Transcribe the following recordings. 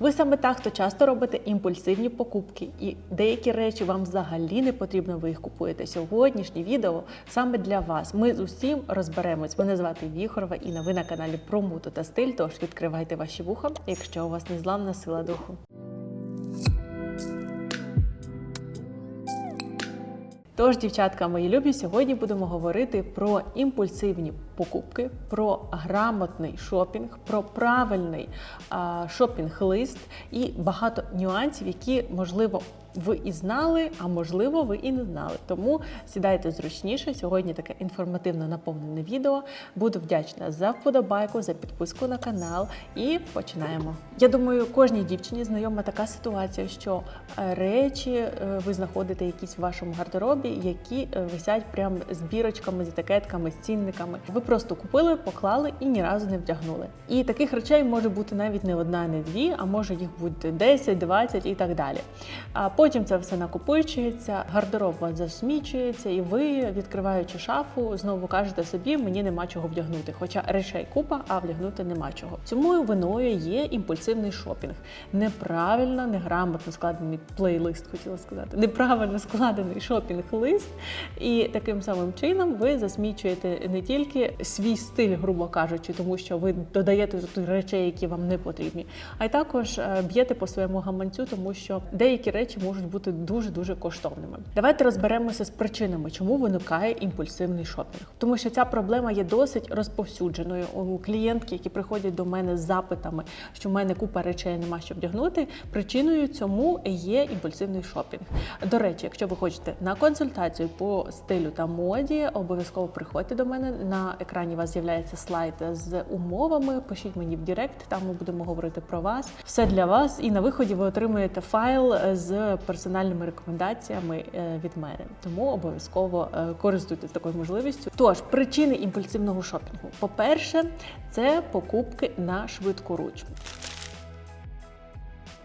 Ви саме та, хто часто робите імпульсивні покупки, і деякі речі вам взагалі не потрібно, ви їх купуєте. Сьогоднішнє відео саме для вас. Ми з усім розберемось. Мене звати Віхорова Інна. Ви на каналі про муду та стиль. Тож відкривайте ваші вуха, якщо у вас незламна сила духу. Тож, дівчатка, мої любі, сьогодні будемо говорити про імпульсивні покупки, про грамотний шопінг, про правильний шопінг-лист і багато нюансів, які можливо ви і знали, а можливо, ви і не знали. Тому сідайте зручніше. Сьогодні таке інформативно наповнене відео. Буду вдячна за вподобайку, за підписку на канал. І починаємо. Я думаю, кожній дівчині знайома така ситуація, що е, речі е, ви знаходите якісь в вашому гардеробі, які е, висять прям з бірочками, з етикетками, з цінниками. Ви просто купили, поклали і ні разу не вдягнули. І таких речей може бути навіть не одна, не дві, а може їх бути 10, 20 і так далі. А потім це все накопичується, гардероб вас засмічується, і ви, відкриваючи шафу, знову кажете собі, мені нема чого вдягнути. Хоча речей купа, а вдягнути нема чого. Цьому виною є імпульсивний шопінг. Неправильно, неграмотно складений плейлист, хотіла сказати, неправильно складений шопінг-лист. І таким самим чином ви засмічуєте не тільки свій стиль, грубо кажучи, тому що ви додаєте туди речей, які вам не потрібні, а й також е, б'єте по своєму гаманцю, тому що деякі речі можуть бути дуже дуже коштовними. Давайте розберемося з причинами, чому виникає імпульсивний шопінг. Тому що ця проблема є досить розповсюдженою. У клієнтки, які приходять до мене з запитами, що в мене купа речей нема що вдягнути. Причиною цьому є імпульсивний шопінг. До речі, якщо ви хочете на консультацію по стилю та моді, обов'язково приходьте до мене. На екрані у вас з'являється слайд з умовами. Пишіть мені в Директ, там ми будемо говорити про вас. Все для вас. І на виході ви отримуєте файл з персональними рекомендаціями е, від мене. Тому обов'язково е, користуйтесь такою можливістю. Тож причини імпульсивного шопінгу: по-перше, це покупки на швидку руч.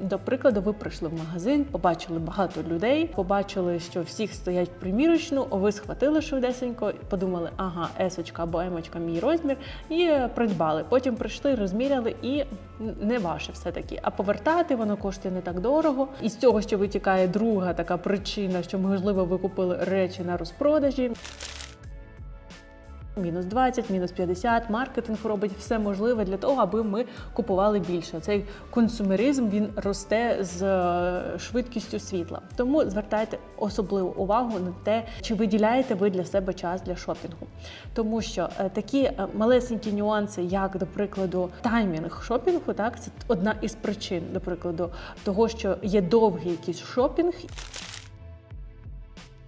До прикладу, ви прийшли в магазин, побачили багато людей, побачили, що всіх стоять примірочну, ви схватили швидесенько, подумали, ага, есочка або емочка мій розмір, і придбали. Потім прийшли, розміряли, і не ваше все таки. А повертати воно коштує не так дорого. І з цього ще витікає друга така причина, що можливо ви купили речі на розпродажі. Мінус 20, мінус 50, маркетинг робить все можливе для того, аби ми купували більше. Цей консумеризм він росте з е, швидкістю світла. Тому звертайте особливу увагу на те, чи виділяєте ви для себе час для шопінгу. Тому що е, такі е, малесенькі нюанси, як, до прикладу, таймінг шопінгу, так це одна із причин, до прикладу, того, що є довгий якийсь шопінг.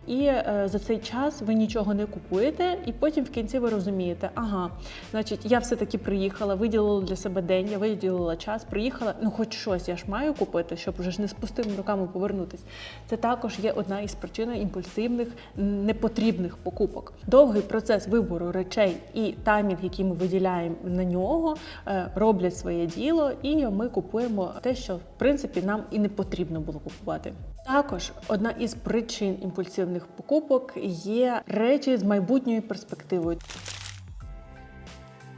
І е, за цей час ви нічого не купуєте, і потім в кінці ви розумієте, ага, значить, я все-таки приїхала, виділила для себе день, я виділила час, приїхала, ну хоч щось я ж маю купити, щоб вже ж не з пустими руками повернутись. Це також є одна із причин імпульсивних, непотрібних покупок. Довгий процес вибору речей і таймінг, який ми виділяємо на нього, е, роблять своє діло, і ми купуємо те, що в принципі нам і не потрібно було купувати. Також одна із причин імпульсивних покупок є речі з майбутньою перспективою.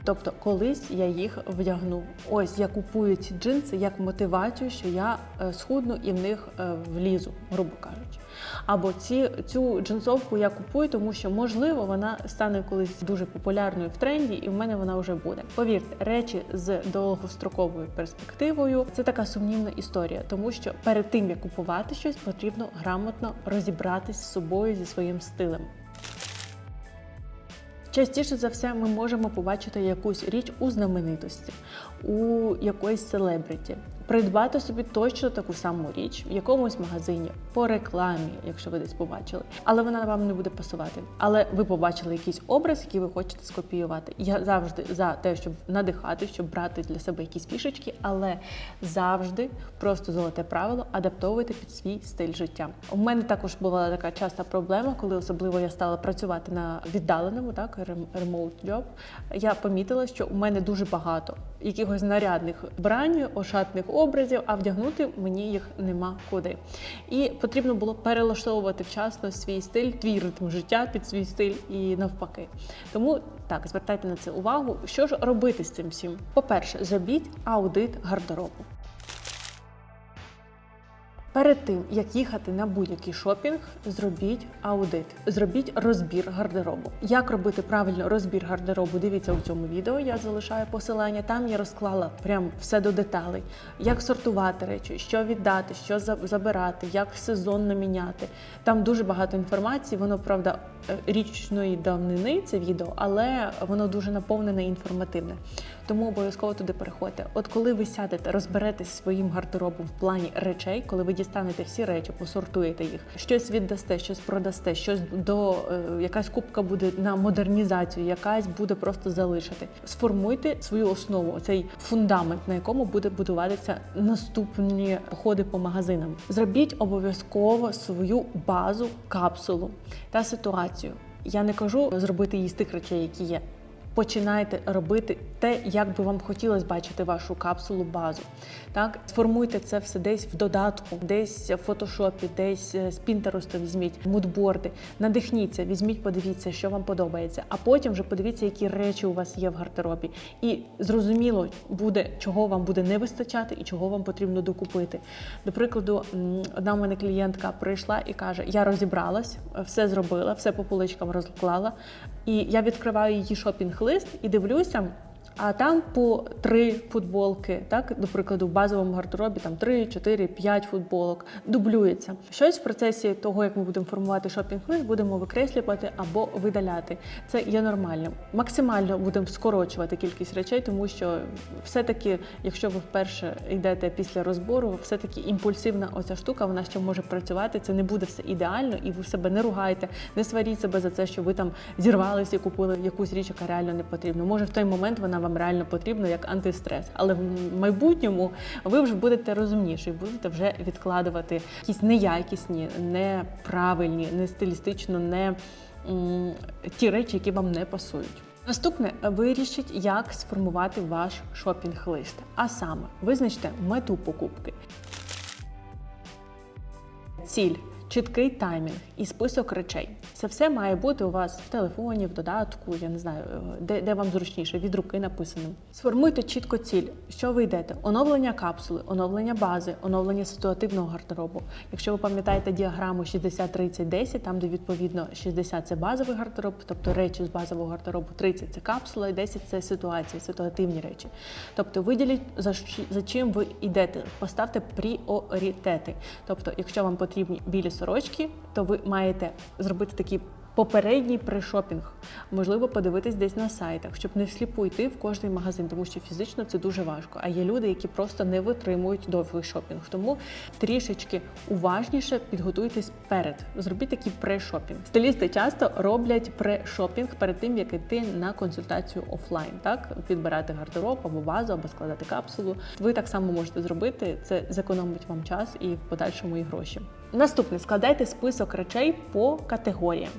Тобто, колись я їх вдягну. Ось я купую ці джинси як мотивацію, що я е, схудну і в них е, влізу, грубо кажучи. Або ці, цю джинсовку я купую, тому що можливо вона стане колись дуже популярною в тренді, і в мене вона вже буде. Повірте, речі з довгостроковою перспективою це така сумнівна історія, тому що перед тим як купувати щось, потрібно грамотно розібратись з собою зі своїм стилем. Частіше за все, ми можемо побачити якусь річ у знаменитості, у якоїсь селебриті. Придбати собі точно таку саму річ в якомусь магазині по рекламі, якщо ви десь побачили, але вона вам не буде пасувати. Але ви побачили якийсь образ, який ви хочете скопіювати. Я завжди за те, щоб надихати, щоб брати для себе якісь фішечки, але завжди просто золоте правило адаптовуйте під свій стиль життя. У мене також була така часта проблема, коли особливо я стала працювати на віддаленому, так remote job, Я помітила, що у мене дуже багато якихось нарядних брань, ошатних образів, а вдягнути мені їх нема куди. І потрібно було перелаштовувати вчасно свій стиль, твій ритм життя під свій стиль і навпаки. Тому так, звертайте на це увагу. Що ж робити з цим всім? По-перше, зробіть аудит гардеробу. Перед тим як їхати на будь-який шопінг, зробіть аудит, зробіть розбір гардеробу. Як робити правильно розбір гардеробу? Дивіться у цьому відео. Я залишаю посилання. Там я розклала прям все до деталей, як сортувати речі, що віддати, що забирати, як сезонно міняти. Там дуже багато інформації. Воно правда е, річної давнини це відео, але воно дуже наповнене і інформативне. Тому обов'язково туди переходьте. От коли ви сядете, розберетесь своїм гардеробом в плані речей, коли ви дістанете всі речі, посортуєте їх, щось віддасте, щось продасте, щось до е, якась кубка буде на модернізацію, якась буде просто залишити. Сформуйте свою основу, оцей фундамент, на якому буде будуватися наступні походи по магазинам. Зробіть обов'язково свою базу, капсулу та ситуацію. Я не кажу зробити її з тих речей, які є. Починайте робити те, як би вам хотілося бачити вашу капсулу базу. Так, сформуйте це все десь в додатку, десь в фотошопі, десь е, з Пінтеросту візьміть мудборди, надихніться, візьміть, подивіться, що вам подобається. А потім вже подивіться, які речі у вас є в гардеробі. І зрозуміло буде, чого вам буде не вистачати і чого вам потрібно докупити. До прикладу, одна в мене клієнтка прийшла і каже: Я розібралась, все зробила, все по поличкам розклала. І я відкриваю її шопінг-лист і дивлюся. А там по три футболки, так, до прикладу, в базовому гардеробі там 3, 4, 5 футболок, дублюється. Щось в процесі того, як ми будемо формувати шопінг-лист, будемо викреслювати або видаляти. Це є нормальним. Максимально будемо скорочувати кількість речей, тому що все-таки, якщо ви вперше йдете після розбору, все-таки імпульсивна оця штука, вона ще може працювати. Це не буде все ідеально, і ви себе не ругайте, не сваріть себе за це, що ви там зірвалися і купили якусь річ, яка реально не потрібна. Може, в той момент вона вам реально потрібна як антистрес, але в майбутньому ви вже будете розумніші, будете вже відкладувати якісь неякісні, неправильні, не стилістично, не ті речі, які вам не пасують. Наступне вирішіть, як сформувати ваш шопінг-лист. А саме визначте мету покупки, ціль, чіткий таймінг і список речей. Це все має бути у вас в телефоні, в додатку, я не знаю, де, де вам зручніше, від руки написаним. Сформуйте чітко ціль, що ви йдете: оновлення капсули, оновлення бази, оновлення ситуативного гардеробу. Якщо ви пам'ятаєте діаграму 60-30-10, там де відповідно 60 це базовий гардероб, тобто речі з базового гардеробу, 30 це капсула, і 10 це ситуації, ситуативні речі. Тобто виділіть за, за чим ви йдете, поставте пріоритети. Тобто, якщо вам потрібні білі сорочки, то ви маєте зробити такий попередній пришопінг. Можливо, подивитись десь на сайтах, щоб не всліпу йти в кожний магазин, тому що фізично це дуже важко. А є люди, які просто не витримують довгий шопінг. Тому трішечки уважніше підготуйтесь перед. Зробіть такий прешопінг. Стилісти часто роблять прешопінг перед тим, як йти на консультацію офлайн, так підбирати гардероб або базу, або складати капсулу. Ви так само можете зробити. Це зекономить вам час і в подальшому і гроші. Наступне складайте список речей по категоріям.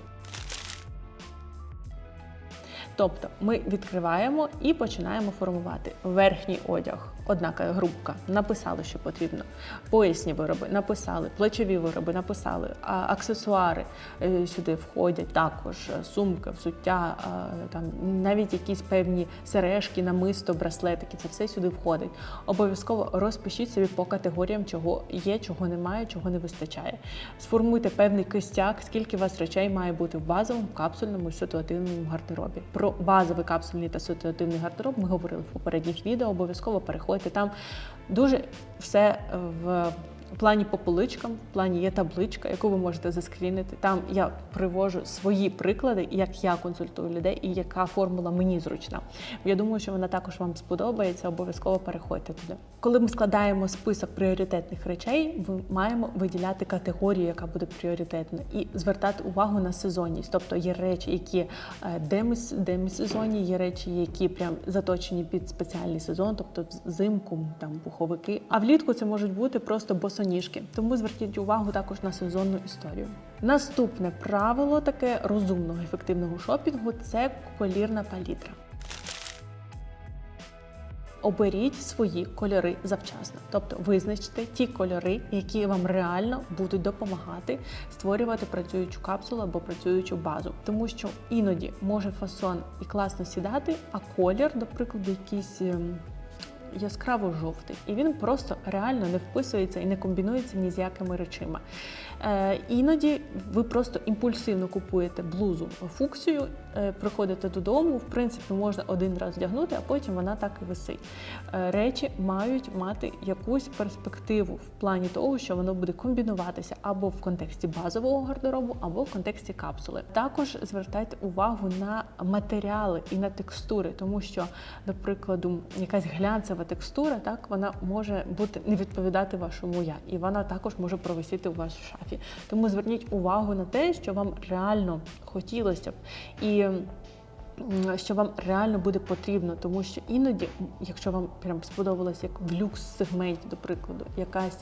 Тобто ми відкриваємо і починаємо формувати верхній одяг. Однака грубка написали, що потрібно. Поясні вироби написали, плечові вироби написали, а аксесуари е, сюди входять також е, сумки, взуття, е, там навіть якісь певні сережки, намисто, браслетики. Це все сюди входить. Обов'язково розпишіть собі по категоріям, чого є, чого немає, чого не вистачає. Сформуйте певний костяк, скільки у вас речей має бути в базовому, капсульному ситуативному гардеробі. Про базовий капсульний та ситуативний гардероб ми говорили в попередніх відео. Обов'язково переходьте там дуже все в. В плані по поличкам, в плані є табличка, яку ви можете заскрінити. Там я привожу свої приклади, як я консультую людей і яка формула мені зручна. Я думаю, що вона також вам сподобається. Обов'язково переходьте туди. Коли ми складаємо список пріоритетних речей, ми маємо виділяти категорію, яка буде пріоритетна, і звертати увагу на сезонність. Тобто є речі, які е, демис, є речі, які прям заточені під спеціальний сезон, тобто взимку, там пуховики. А влітку це можуть бути просто босоніжки. Тому зверніть увагу також на сезонну історію. Наступне правило таке розумного ефективного шопінгу це колірна палітра. Оберіть свої кольори завчасно, тобто визначте ті кольори, які вам реально будуть допомагати створювати працюючу капсулу або працюючу базу, тому що іноді може фасон і класно сідати, а колір, до прикладу, якийсь ем, яскраво жовтий, і він просто реально не вписується і не комбінується ні з якими речима. Е, іноді ви просто імпульсивно купуєте блузу фуксію, е, приходите додому, в принципі, можна один раз вдягнути, а потім вона так і висить. Е, речі мають мати якусь перспективу в плані того, що воно буде комбінуватися або в контексті базового гардеробу, або в контексті капсули. Також звертайте увагу на матеріали і на текстури, тому що, до прикладу, якась глянцева текстура, так вона може бути не відповідати вашому я, і вона також може провисіти у вас в шафі. Тому зверніть увагу на те, що вам реально хотілося б. І що вам реально буде потрібно, тому що іноді, якщо вам прям сподобалось, як в люкс-сегменті, до прикладу, якась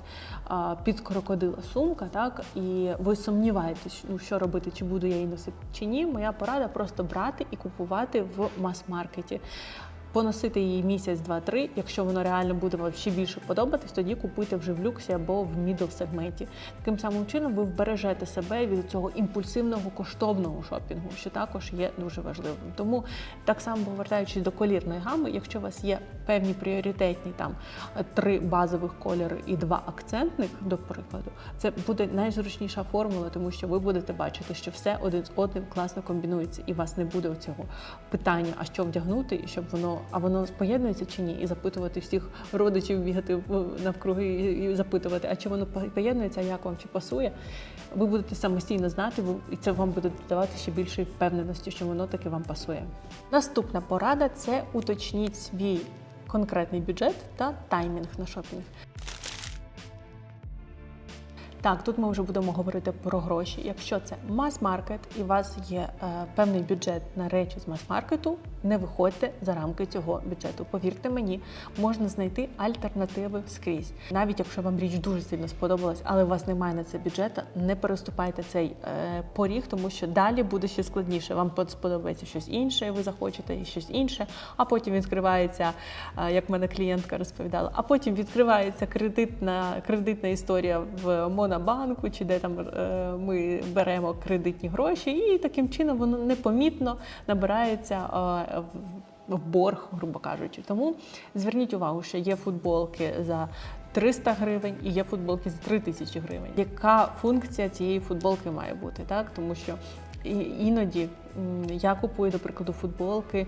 а, під крокодила сумка, так і ви сумніваєтесь, ну що робити, чи буду я її носити чи ні. Моя порада просто брати і купувати в мас-маркеті. Поносити її місяць, два-три. Якщо воно реально буде вам ще більше подобатись, тоді купуйте вже в люксі або в мідл сегменті. Таким самим чином ви вбережете себе від цього імпульсивного коштовного шопінгу, що також є дуже важливим. Тому так само повертаючись до колірної гами, якщо у вас є певні пріоритетні там три базових кольори і два акцентних, до прикладу, це буде найзручніша формула, тому що ви будете бачити, що все один з одним класно комбінується, і у вас не буде цього питання, а що вдягнути, і щоб воно а воно поєднується чи ні, і запитувати всіх родичів, бігати навкруги і запитувати, а чи воно по- поєднується, а як вам чи пасує. Ви будете самостійно знати, і це вам буде додавати ще більшої впевненості, що воно таки вам пасує. Наступна порада це уточніть свій конкретний бюджет та таймінг на шопінг. Так, тут ми вже будемо говорити про гроші. Якщо це мас-маркет і у вас є е, певний бюджет на речі з мас-маркету, не виходьте за рамки цього бюджету. Повірте мені, можна знайти альтернативи скрізь. Навіть якщо вам річ дуже сильно сподобалась, але у вас немає на це бюджету, не переступайте цей е, поріг, тому що далі буде ще складніше. Вам сподобається щось інше, ви захочете і щось інше, а потім відкривається, е, як мене клієнтка розповідала, а потім відкривається кредитна, кредитна історія в Монобанку, чи де там е, ми беремо кредитні гроші, і таким чином воно непомітно набирається е, в- борг, грубо кажучи. Тому зверніть увагу, що є футболки за 300 гривень і є футболки за 3000 гривень. Яка функція цієї футболки має бути? Так? Тому що іноді я купую, до прикладу, футболки,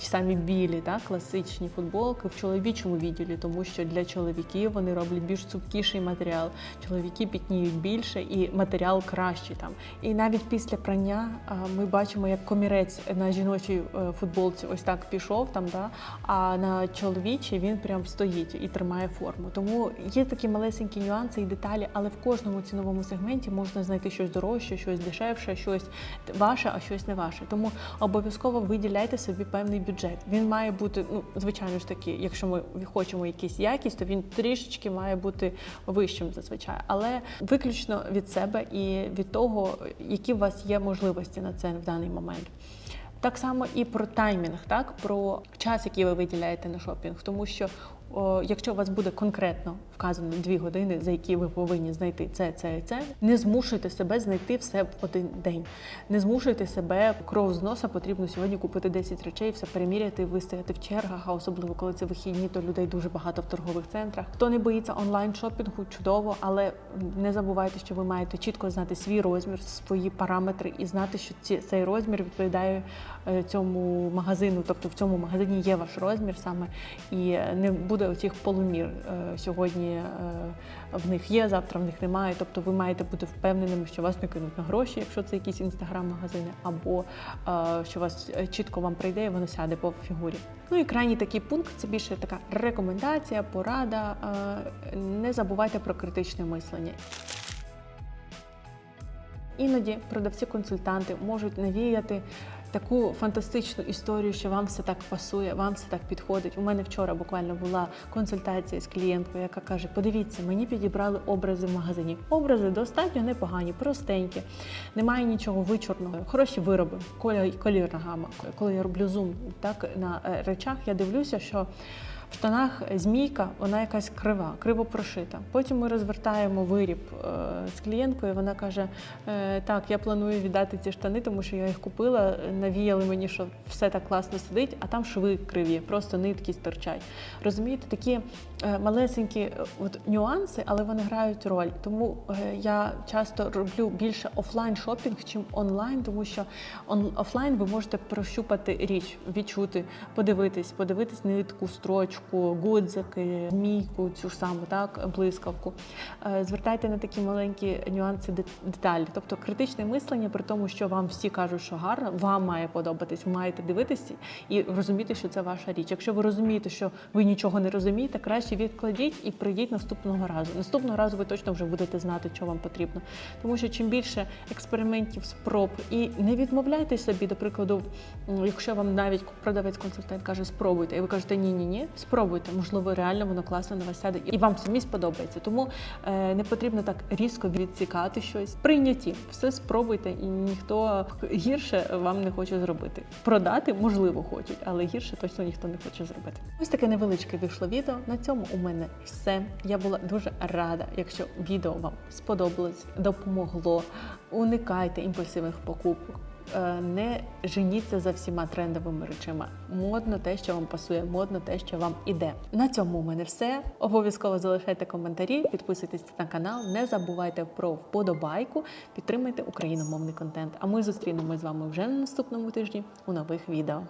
ті самі білі, так, класичні футболки в чоловічому відділі, тому що для чоловіків вони роблять більш цупкіший матеріал. Чоловіки пітніють більше і матеріал кращий там. І навіть після прання ми бачимо, як комірець на жіночій е, футболці ось так пішов там, да, а на чоловічій він прям стоїть і тримає форму. Тому є такі малесенькі нюанси і деталі, але в кожному ціновому сегменті можна знайти щось дорожче, щось дешевше, щось ваше, а щось не ваше. Тому обов'язково виділяйте собі певний бюджет. Він має бути, ну звичайно ж таки, якщо ми хочемо якісь якість, то він трішечки має бути вищим зазвичай, але виключно від себе і від того, які у вас є можливості на це в даний момент. Так само і про таймінг, так? Про час, який ви виділяєте на шопінг, тому що якщо у вас буде конкретно вказано дві години, за які ви повинні знайти це, це і це, не змушуйте себе знайти все в один день. Не змушуйте себе кров з носа. Потрібно сьогодні купити 10 речей, все переміряти, вистояти в чергах. А особливо коли це вихідні, то людей дуже багато в торгових центрах. Хто не боїться онлайн шопінгу, чудово, але не забувайте, що ви маєте чітко знати свій розмір, свої параметри і знати, що ці, цей розмір відповідає е, цьому магазину. Тобто в цьому магазині є ваш розмір саме, і е, не буде оцих полумір. Е, Сьогодні е, в них є, завтра в них немає. Тобто ви маєте бути впевненими, що вас не кинуть на гроші, якщо це якісь інстаграм-магазини, або е, що вас чітко вам прийде і воно сяде по фігурі. Ну і крайній такий пункт це більше така рекомендація, порада. Не забувайте про критичне мислення. Іноді продавці-консультанти можуть навіяти таку фантастичну історію, що вам все так пасує, вам все так підходить. У мене вчора буквально була консультація з клієнткою, яка каже: подивіться, мені підібрали образи в магазині. Образи достатньо непогані, простенькі, немає нічого вичорного, хороші вироби, колір, колірна гама. Коли я роблю зум так на е, речах, я дивлюся, що В штанах змійка, вона якась крива, криво прошита. Потім ми розвертаємо виріб е, з клієнткою. Вона каже: е, Так, я планую віддати ці штани, тому що я їх купила. Навіяли мені, що все так класно сидить, а там шви криві, просто нитки стирчать. Розумієте, такі е, малесенькі е, от, нюанси, але вони грають роль. Тому е, я часто роблю більше офлайн шопінг, чим онлайн, тому що офлайн ви можете прощупати річ, відчути, подивитись, подивитись нитку, строчку, гудзики, змійку, цю ж саму, так, блискавку. Е, Звертайте на такі маленькі нюанси деталі. Тобто критичне мислення при тому, що вам всі кажуть, що гарно, вам має подобатись, ви маєте дивитися і розуміти, що це ваша річ. Якщо ви розумієте, що ви нічого не розумієте, краще відкладіть і прийдіть наступного разу. Наступного разу ви точно вже будете знати, що вам потрібно. Тому що чим більше експериментів, спроб, і не відмовляйте собі, до прикладу, якщо вам навіть продавець-консультант каже, спробуйте, і ви кажете ні, ні, ні, спробуйте. Можливо, реально воно класно на вас сяде, і вам самі сподобається. Тому е, не потрібно так різко відсікати щось. Прийняті, все спробуйте, і ніхто гірше вам не хоче зробити. Продати можливо хочуть, але гірше точно ніхто не хоче зробити. Ось таке невеличке вийшло відео. На цьому у мене все. Я була дуже рада, якщо відео вам сподобалось, допомогло. Уникайте імпульсивних покупок. Е, Не женіться за всіма трендовими речами. Модно те, що вам пасує, модно те, що вам іде. На цьому у мене все. Обов'язково залишайте коментарі, підписуйтесь на канал, не забувайте про вподобайку, підтримайте україномовний контент. А ми зустрінемось з вами вже на наступному тижні у нових відео.